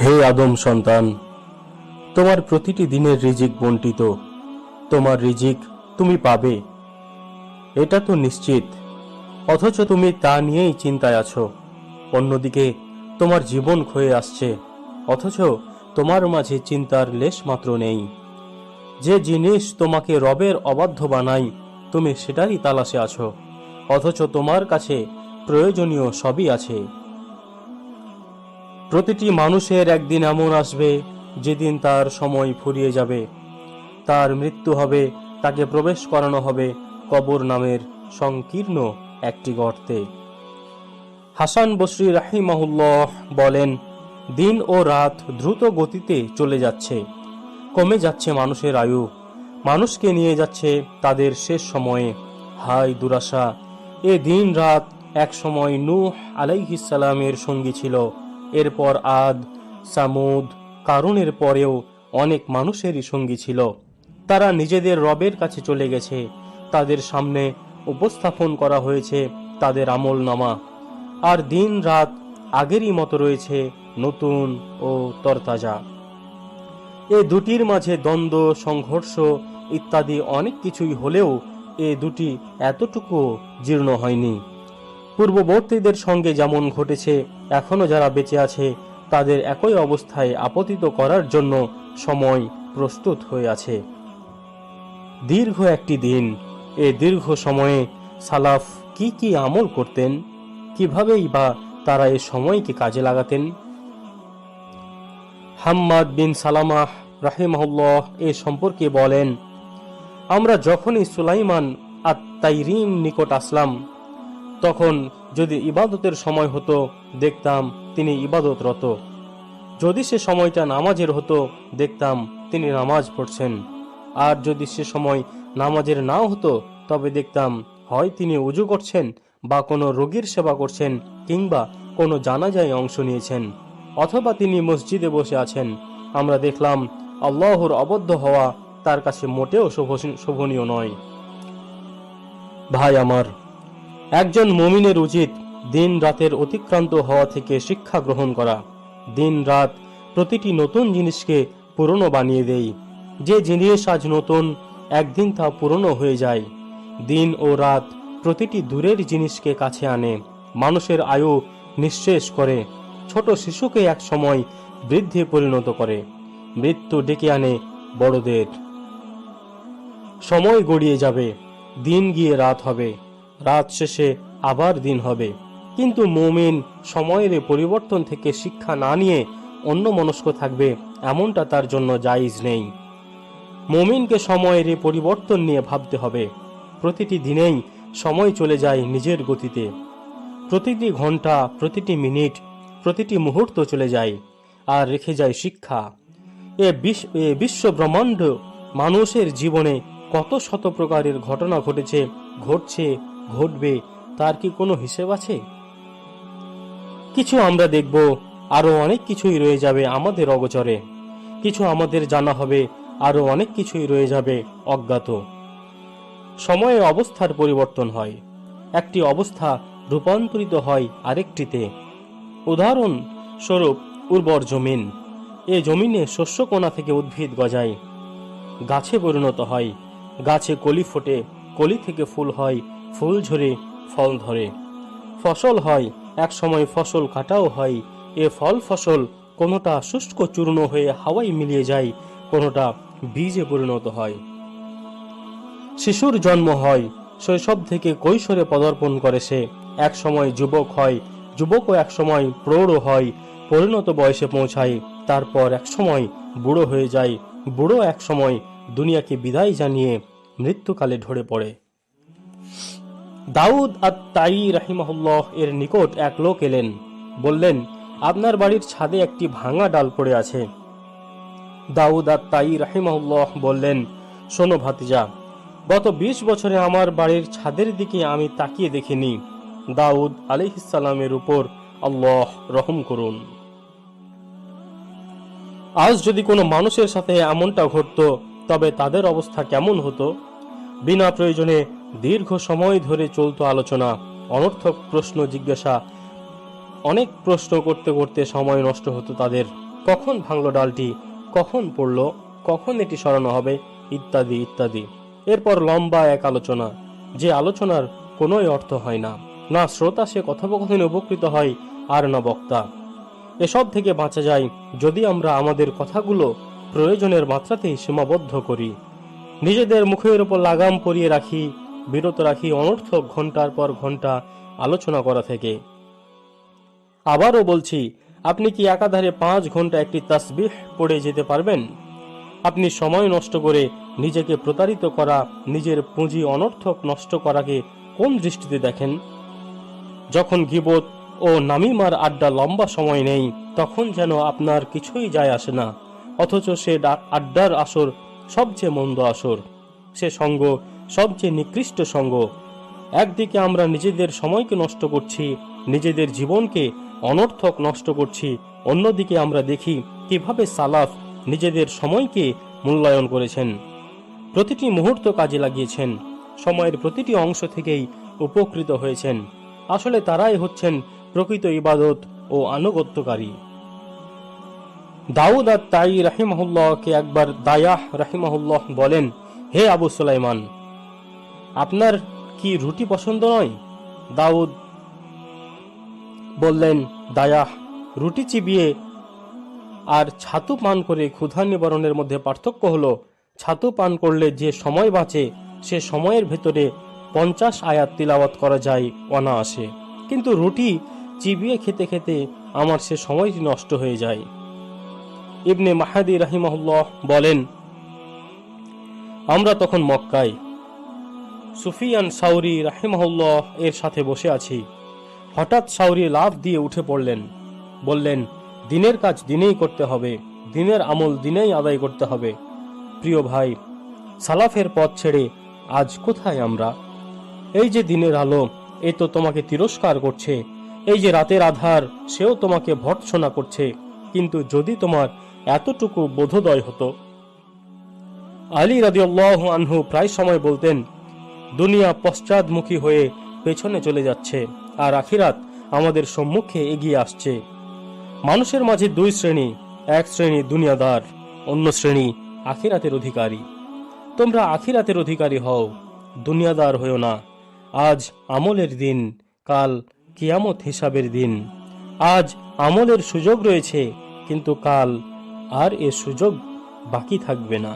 হে আদম সন্তান, তোমার প্রতিটি দিনের রিজিক বন্টিত। তোমার রিজিক তুমি পাবে। এটা তো নিশ্চিত, অথচ তুমি তা নিয়েই চিন্তায় আছো। অন্যদিকে, তোমার জীবন ক্ষয়ে আসছে, অথচ তোমার মাঝে চিন্তার লেশ মাত্র নেই। যে জিনিস তোমাকে রবের অবাধ্য বানাই তুমি সেটারই তালাশে আছো, অথচ তোমার কাছে প্রয়োজনীয় সবই আছে। প্রতিটি মানুষের একদিন এমন আসবে যেদিন তার সময় ফুরিয়ে যাবে। তার মৃত্যু হবে, তাকে প্রবেশ করানো হবে কবর নামের সংকীর্ণ একটি গর্তে। হাসান বসরি রাহিমাহুল্লাহ বলেন, দিন ও রাত দ্রুত গতিতে চলে যাচ্ছে, কমে যাচ্ছে মানুষের আয়ু। মানুষকে নিয়ে যাচ্ছে তাদের শেষ সময়ে হাই দুরাশা। এ দিন রাত এক সময় নূহ আলাইহিসালামের সঙ্গী ছিল। এরপর আদ, সামুদ, কারুনের পরেও অনেক মানুষেরই সঙ্গী ছিল। তারা নিজেদের রবের কাছে চলে গেছে। তাদের সামনে উপস্থাপন করা হয়েছে তাদের আমল নামা আর দিন রাত আগেরই মতো রয়েছে নতুন ও তরতাজা। এ দুটির মাঝে দ্বন্দ্ব, সংঘর্ষ ইত্যাদি অনেক কিছুই হলেও এ দুটি এতটুকু জীর্ণ হয়নি। পূর্ববর্তীদের সঙ্গে যেমন ঘটেছে, এখনও যারা বেঁচে আছে, তাদের একই অবস্থায় আপতিত করার জন্য সময় প্রস্তুত হয়ে আছে। দীর্ঘ একটি দিন, এ দীর্ঘ সময়ে সালাফ কি কি আমল করতেন, কিভাবেই বা তারা এ সময়কে কাজে লাগাতেন? হাম্মাদ বিন সালামাহ রাহিমাহুল্লাহ এ সম্পর্কে বলেন, আমরা যখনই সুলাইমান আত্মাইরিন নিকট আসলাম তখন যদি ইবাদতের সময় হতো, দেখতাম তিনি ইবাদতরত। যদি সে সময়টা নামাজের হতো, দেখতাম তিনি নামাজ পড়ছেন। আর যদি সে সময় নামাজের নাও হতো, তবে দেখতাম হয় তিনি উজু করছেন বা কোনো রোগীর সেবা করছেন কিংবা কোনো জানাজায় অংশ নিয়েছেন, অথবা তিনি মসজিদে বসে আছেন। আমরা দেখলাম আল্লাহর অবদ্ধ হওয়া তার কাছে মোটেও শোভ- শোভনীয় নয়। ভাই আমার একজন মমিনের উচিত দিন রাতের অতিক্রান্ত হওয়া থেকে শিক্ষা গ্রহণ করা। দিন রাত প্রতিটি নতুন জিনিসকে পুরনো বানিয়ে দেই। যে জিনিস আজ নতুন, একদিন তা পুরনো হয়ে যায়। দিন ও রাত প্রতিটি দূরের জিনিসকে কাছে আনে। মানুষের আয়ু নিঃশেষ করে। ছোট শিশুকে এক সময় বৃদ্ধে পরিণত করে। মৃত্যু ডেকে আনে বড়দের। সময় গড়িয়ে যাবে। দিন গিয়ে রাত হবে। রাত শেষে আবার দিন হবে। কিন্তু মুমিন সময়ের পরিবর্তন থেকে শিক্ষা না নিয়ে অন্য মনস্ক থাকবে, এমনটা তার জন্য জায়জ নেই। মুমিনকে সময়ের পরিবর্তন নিয়ে ভাবতে হবে। প্রতিটি দিনেই সময় চলে যায় নিজের গতিতে। প্রতিটি ঘণ্টা, প্রতিটি মিনিট, প্রতিটি মুহূর্ত চলে যায় আর রেখে যায় শিক্ষা। এ বিশ্ব ব্রহ্মাণ্ড মানুষের জীবনে কত শত প্রকারের ঘটনা ঘটেছে, ঘটছে ঘটবে, তার কি কোনো হিসেব আছে? কিছু আমরা দেখব, আরও অনেক কিছুই রয়ে যাবে আমাদের অগোচরে। কিছু আমাদের জানা হবে, আরও অনেক কিছুই রয়ে যাবে অজ্ঞাত। সময়ে অবস্থার পরিবর্তন হয়। একটি অবস্থা রূপান্তরিত হয় আরেকটিতে। উদাহরণ স্বরূপ, উর্বর জমিন। এ জমিনে শস্যকোনা থেকে উদ্ভিদ গজায়। গাছে পরিণত হয়। গাছে কলি ফোটে, কলি থেকে ফুল হয় ফুল ঝরে, ফল ধরে। ফসল হয় এক সময় ফসল কাটাও হয়। এ ফল ফসল, কোনোটা শুষ্ক চূর্ণ হয়ে হাওয়ায় মিলিয়ে যায়, কোনোটা বীজে পরিণত হয়। শিশুর জন্ম হয়, শৈশব থেকে কৈশোরে পদার্পণ করে সে। এক সময় যুবক হয়, যুবকও এক সময় প্রৌঢ় হয়, পরিণত বয়সে পৌঁছায়। তারপর এক সময় বুড়ো হয়ে যায়, বুড়ো এক সময় দুনিয়াকে বিদায় জানিয়ে মৃত্যুকালে ঢরে পড়ে। দাউদ আত তাই রাহিমাহুল্লাহ এর নিকট এক লোক এলেন। বললেন, আপনার বাড়ির ছাদে একটি ভাঙা ডাল পড়ে আছে। দাউদ আত তাই রাহিমাহুল্লাহ বললেন, শোনো ভাতিজা, গত বিশ বছরে আমার বাড়ির ছাদের দিকে আমি তাকিয়ে দেখিনি। দাউদ আলিহিসাল্লামের উপর আল্লাহ রহম করুন। আজ যদি কোনো মানুষের সাথে এমনটা ঘটতো, তবে তাদের অবস্থা কেমন হতো? বিনা প্রয়োজনে দীর্ঘ সময় ধরে চলতো আলোচনা, অনর্থক প্রশ্ন জিজ্ঞাসা, অনেক প্রশ্ন করতে করতে সময় নষ্ট হতো তাদের। কখন ভাঙলো ডালটি? কখন পড়ল? কখন এটি সরানো হবে? ইত্যাদি ইত্যাদি। এরপর লম্বা এক আলোচনা, যে আলোচনার কোনোই অর্থ হয় না। না শ্রোতা সে কথোপকথনে উপকৃত হয়, আর না বক্তা। এসব থেকে বাঁচা যায়, যদি আমরা আমাদের কথাগুলো প্রয়োজনের মাত্রাতেই সীমাবদ্ধ করি। নিজেদের মুখের উপর লাগাম পরিয়ে রাখি বিরত রাখি অনর্থক ঘণ্টার পর ঘণ্টা আলোচনা করা থেকে। আবারও বলছি, আপনি কি একাধারে পাঁচ ঘণ্টা একটি তাসবিহ পড়ে যেতে পারবেন? আপনি সময় নষ্ট করে নিজেকে প্রতারিত করা, নিজের পুঁজি অনর্থক নষ্ট করাকে কোন দৃষ্টিতে দেখেন? যখন গিবত ও নামিমার আড্ডা লম্বা সময় নেই, তখন যেন আপনার কিছুই যায় আসে না, অথচ সে আড্ডার আসর সবচেয়ে মন্দ আসর। সে সঙ্গ সবচেয়ে নিকৃষ্ট সঙ্গ। একদিকে আমরা নিজেদের সময়কে নষ্ট করছি, নিজেদের জীবনকে অনর্থক নষ্ট করছি, অন্যদিকে আমরা দেখি কীভাবে সালাফ নিজেদের সময়কে মূল্যায়ন করেছেন। প্রতিটি মুহূর্ত কাজে লাগিয়েছেন, সময়ের প্রতিটি অংশ থেকেই উপকৃত হয়েছেন। আসলে তারাই হচ্ছেন প্রকৃত ইবাদত ও আনুগত্যকারী। দাউদ আর তাই রাহিমাহুল্লাহকে একবার দায়াহ রাহিমাহুল্লাহ বলেন, হে আবু সুলাইমান আপনার কি রুটি পছন্দ নয়? দাউদ বললেন দায়াহ রুটি চিবিয়ে আর ছাতু পান করে ক্ষুধা নিবারণের মধ্যে পার্থক্য হলো, ছাতু পান করলে যে সময় বাঁচে, সে সময়ের ভেতরে পঞ্চাশ আয়াত তিলাওয়াত করা যায় অনায়াসে। কিন্তু রুটি চিবিয়ে খেতে খেতে আমার সে সময়টি নষ্ট হয়ে যায়। ইবনে মাহাদি রাহিমাহুল্লাহ বলেন, আমরা তখন মক্কায় সুফিয়ান সাউরি রাহিমাহুল্লাহ এর সাথে বসে আছি। হঠাৎ সাউরি লাভ দিয়ে উঠে পড়লেন। বললেন, দিনের কাজ দিনেই করতে হবে। দিনের আমল দিনেই আদায় করতে হবে। প্রিয় ভাই, সালাফের পথ ছেড়ে আজ কোথায় আমরা? এই যে দিনের আলো, এ তো তোমাকে তিরস্কার করছে। এই যে রাতের আধার, সেও তোমাকে ভর্ৎসনা করছে। কিন্তু যদি তোমার এতটুকু বোধোদয় হতো? আলী রাদিউল্লাহ আনহু প্রায় সময় বলতেন দুনিয়া পশ্চাদমুখী হয়ে পেছনে চলে যাচ্ছে, আর আখিরাত আমাদের সম্মুখে এগিয়ে আসছে। মানুষের মাঝে দুই শ্রেণি, এক শ্রেণি দুনিয়াদার, অন্য শ্রেণি আখিরাতের অধিকারী। তোমরা আখিরাতের অধিকারী হও, দুনিয়াদার হও না। আজ আমলের দিন, কাল কিয়ামত হিসাবের দিন। আজ আমলের সুযোগ রয়েছে, কিন্তু কাল আর এ সুযোগ বাকি থাকবে না।